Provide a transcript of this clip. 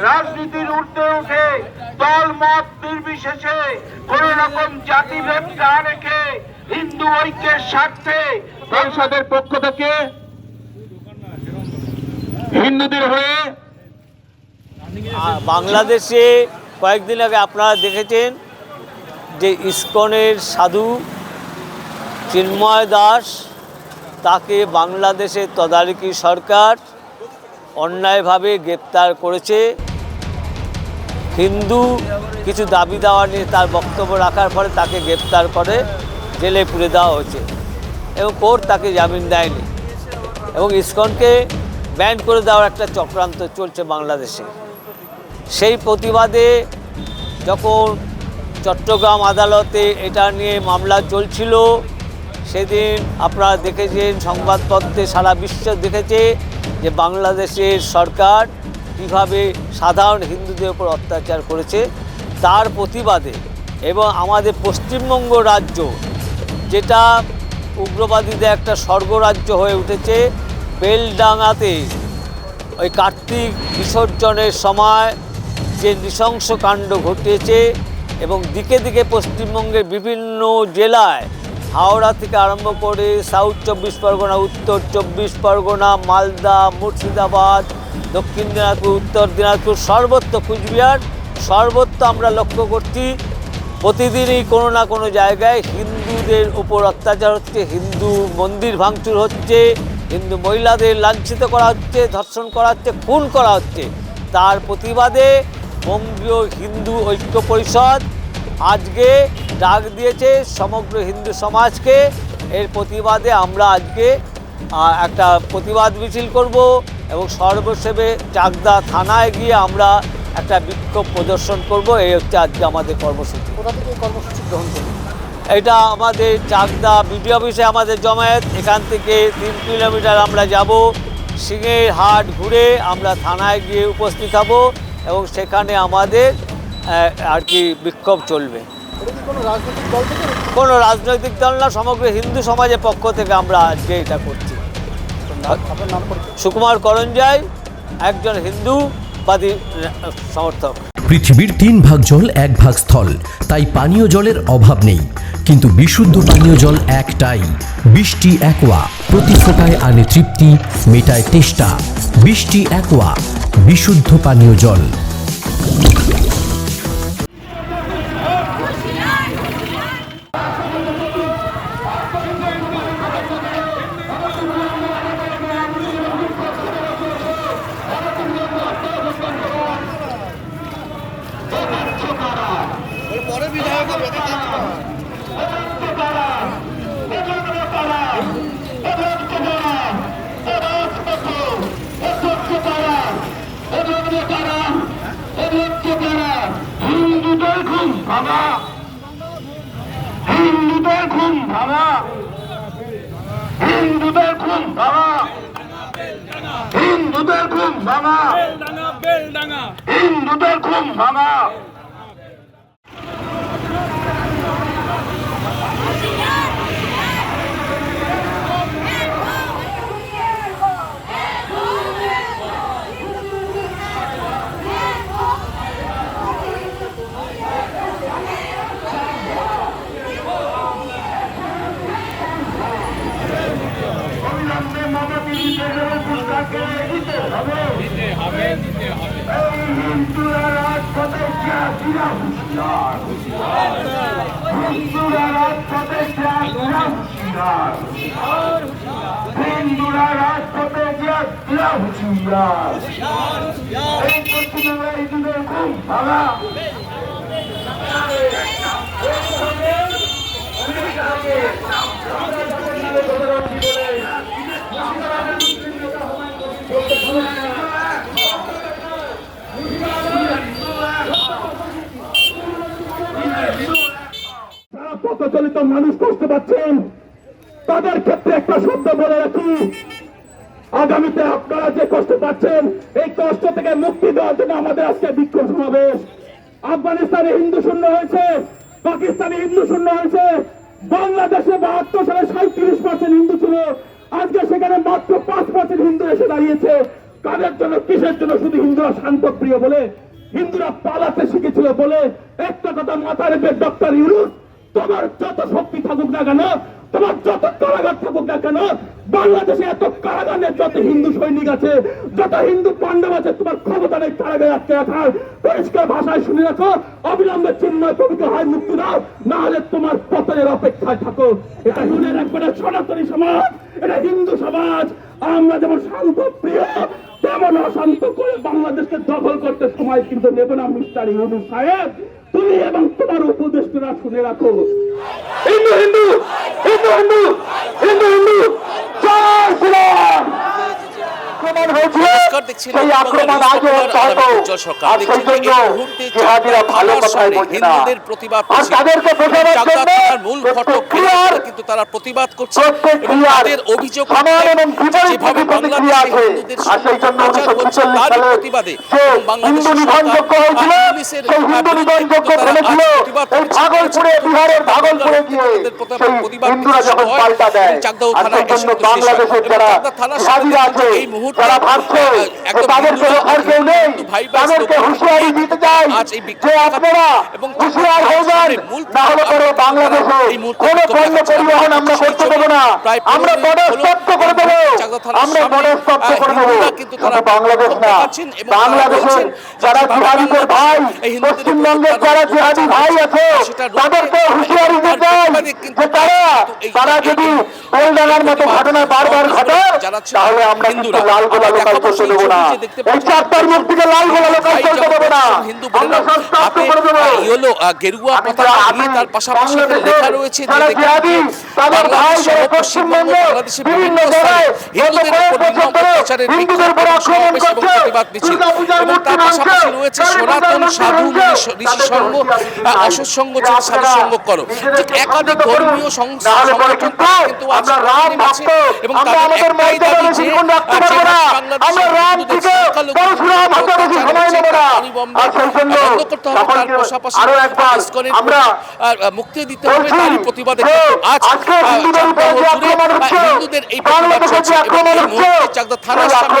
রাজনীতির ঊর্ধ্বে উঠে দল মত নির্বিশেষে কোন রকম জাতিভেদ না রেখে হিন্দু ঐক্যের স্বার্থে পরিষদের পক্ষ থেকে হিন্দুদের হয়ে বাংলাদেশে কয়েকদিন আগে আপনারা দেখেছেন যে ইস্কনের সাধু চিন্ময় দাস তাকে বাংলাদেশের তদারকি সরকার অন্যায়ভাবে গ্রেপ্তার করেছে। হিন্দু কিছু দাবি দেওয়া নিয়ে তার বক্তব্য রাখার পরে তাকে গ্রেপ্তার করে জেলে পুড়ে দেওয়া হয়েছে এবং কোর্ট তাকে জামিন দেয়নি এবং ইসকনকে ব্যান করে দেওয়ার একটা চক্রান্ত চলছে বাংলাদেশে। সেই প্রতিবাদে যখন চট্টগ্রাম আদালতে এটা নিয়ে মামলা চলছিল, সেদিন আপনারা দেখেছেন সংবাদপত্রে সারা বিশ্ব দেখেছে যে বাংলাদেশের সরকার কীভাবে সাধারণ হিন্দুদের উপর অত্যাচার করেছে, তার প্রতিবাদে এবং আমাদের পশ্চিমবঙ্গ রাজ্য, যেটা উগ্রবাদীদের একটা স্বর্গরাজ্য হয়ে উঠেছে বেলডাঙাতে ওই কার্তিক বিসর্জনের সময় যে নৃশংস কাণ্ড ঘটিয়েছে এবং দিকে দিকে পশ্চিমবঙ্গের বিভিন্ন জেলায় হাওড়া থেকে আরম্ভ করে সাউথ চব্বিশ পরগনা, উত্তর চব্বিশ পরগনা, মালদা, মুর্শিদাবাদ, দক্ষিণ দিনাজপুর, উত্তর দিনাজপুর, সর্বত্র কুচবিহার, সর্বত্র আমরা লক্ষ্য করছি প্রতিদিনই কোনো না কোনো জায়গায় হিন্দুদের উপর অত্যাচার হচ্ছে, হিন্দু মন্দির ভাঙচুর হচ্ছে, হিন্দু মহিলাদের লাঞ্ছিত করা হচ্ছে, ধর্ষণ করা হচ্ছে, খুন করা হচ্ছে। তার প্রতিবাদে বঙ্গীয় হিন্দু ঐক্য পরিষদ আজকে ডাক দিয়েছে সমগ্র হিন্দু সমাজকে। এর প্রতিবাদে আমরা আজকে একটা প্রতিবাদ মিছিল করব এবং সর্বসেবে চাকদা থানায় গিয়ে আমরা একটা বিক্ষোভ প্রদর্শন করব। এই হচ্ছে আজকে আমাদের কর্মসূচি। কোথা থেকে কর্মসূচি গ্রহণ করবে এটা আমাদের চাকদা বিডিও অফিসে আমাদের জমায়েত। এখান থেকে তিন কিলোমিটার আমরা যাব। সিংহের হাট ঘুরে আমরা থানায় গিয়ে উপস্থিত হব এবং সেখানে আমাদের আর কি বিক্ষোভ চলবে। কোনো রাজনৈতিক দল থেকে? কোনো রাজনৈতিক দল না সমগ্র হিন্দু সমাজের পক্ষ থেকে আমরা আজকে এটা করছি। আপনার নাম পরিচয় সুকুমার করঞ্জাই একজন হিন্দুবাদী সমর্থক। পৃথিবীর তিন ভাগ জল এক ভাগ স্থল। তাই পানীয় জলের অভাব নেই। কিন্তু বিশুদ্ধ পানীয় জল একটাই। বৃষ্টি একোয়া। প্রতি ফোটায় আনে তৃপ্তি মেটায় তেষ্টা। বৃষ্টি একোয়া। বিশুদ্ধ পানীয় জল। ভাঙা। হিন্দুদের খুন ভাঙা। হিন্দুদের খুন ভাঙা। হিন্দুদের খুন ভাঙা। হিন্দুদের খুন ভাঙা অবিলম্বে মমতির ফেডারেল পুরস্কারকে দিতে হবে দিতে হবে দিতে হবে এই হিন্দুরা রাজপথে চাষিরা হুঁশিয়ার হিন্দুরা রাজপথে চাষিরা হুঁশিয়ার হিন্দুরা রাজপথে ঘুম ভাঙা যারা পথচলিত মানুষ কষ্ট পাচ্ছেন তাদের ক্ষেত্রে একটা শব্দ বলে রাখি। আগামীতে আপনারা যে কষ্ট পাচ্ছেন, এই কষ্ট থেকে মুক্তি দেওয়ার জন্য আমাদের আজকে বিক্ষোভ সমাবেশ। আফগানিস্তানে হিন্দু শূন্য হয়েছে, পাকিস্তানে হিন্দু শূন্য হয়েছে, বাংলাদেশে বাহাত্তর সালে সাঁত্রিশ পার্সেন্ট হিন্দু ছিল, আজকে সেখানে মাত্র পাঁচ পার্সেন্ট হিন্দু এসে দাঁড়িয়েছে। কাদের জন্য, কিসের জন্য শুধু হিন্দুরা শান্ত প্রিয় বলে, হিন্দুরা পালাতে শিখেছিল বলে, একটা কথা মাথায় ডক্টর ইউনুস তোমার যত শক্তি থাকুক না কেন, তোমার যত কারাগার থাকুক না কেন, বাংলাদেশে এত কারাগারের যত হিন্দু সৈনিক আছে, যত হিন্দু পাণ্ডব আছে, তোমার ক্ষমতা নেই কারাগারে আটকে রাখার। পরিষ্কার ভাষায় শুনে রাখো, অবিলম্বে চিন্ময় প্রভৃতি হয় মুক্তি দাও না হলে তোমার পতনের অপেক্ষায় থাকো। এটা শুনে রাখবে না সনাতনী সমাজ, এটা হিন্দু সমাজ। আমরা যেমন শান্ত প্রিয়, তেমন অশান্ত করে বাংলাদেশকে দখল করতে সময় কিন্তু নেব না মিস্টার ইউনু সাহেব। তুমি এবং তোমার উপদেষ্টারা শুনে রাখো। হিন্দু হিন্দু হিন্দু হিন্দু হিন্দু হিন্দু জয় শ্রীরাম! আক্রমণ হয়েছে। সেই আক্রমণ আজও অব্যাহত আর সেই জন্য জিহাদিরা ভালো কথাই বলছে না। আর তাদেরকে বোঝানোর জন্য থানার মূল ফটক প্রত্যেক ঘিরে ক্রিয়ার কিন্তু তারা প্রতিবাদ করছে। এবং তাদের অভিযোগ সমান এবং বিপরীত প্রতিক্রিয়া আছে। আর সেই জন্য 1946 তারই সালে প্রতিবাদে হিন্দু নিধনযোগ্য হয়েছিল, সেই হিন্দু নিধনযোগ্য ফেলেছিল এই। ভাগলপুরে বিহারের ভাগলপুরে গিয়ে সেই হিন্দুরা যখন পাল্টা দেয় সেই জন্য। বাংলাদেশের যারা জিহাদিরা আছে এই মুহূর্তে যারা ভাবছে তাদের কোনো রক্ষার কেউ নেই তাদেরকে হুঁশিয়ারি দিতে চাই যে আপনারা হুঁশিয়ার হয়ে যান না হলে পরে বাংলাদেশে কোনো পণ্য পরিবহন আমরা করতে দেবো না। আমরা বড় স্তব্ধ করে দেবো। আমরা বড় স্তব্ধ করে দেবো। কিন্তু তারা বাংলাদেশ না। বাংলাদেশের যারা জিহাদিদের ভাই বাংলাদেশ পশ্চিমবঙ্গের যারা জিহাদি ভাই আছে তাদেরকে হুঁশিয়ারি দিতে যে তারা তারা যদি বেলডাঙ্গার মতো ঘটনা বারবার ঘটে তাহলে আমরা কিন্তু লাল গোলা লোকাল করতে দেবো না। এই চারটার মুখ থেকে লাল গোলা লোকাল করতে দেবো না। হিন্দু আমরা সব করে দেবো। ইয়েলো, গেরুয়া পতাকা নিয়ে আমি তার পাশাপাশি লেখা রয়েছে যে জিহাদি, তাদের ভাই বাংলাদেশ পশ্চিমবঙ্গ, পশ্চিমবঙ্গে বিভিন্ন জায়গায় হিন্দুদের উপর নির্মম অত্যাচারের হিন্দুদের উপর আক্রমণ করছে। রয়েছে সনাতন সাধু ঋষি- সংঘ সংঘ যে সাধু সংঘ করো। একাধিক ধর্মীয় সংগঠন কিন্তু আমরা রাম ভক্ত, এবং আমাদের দাবি যে, আমরা রাম থেকে পরশুরাম হাতে বেশি সময় নেব না। আর সেই জন্য আরও একবার আমরা মুক্তি দিতে হবে তারই প্রতিবাদে আজ আজকে হিন্দুদের উপর আক্রমণ হচ্ছে, হিন্দুদের এই প্রতিবাদ চলছে এবং এই মুহূর্তে চাকদা থানার সামনে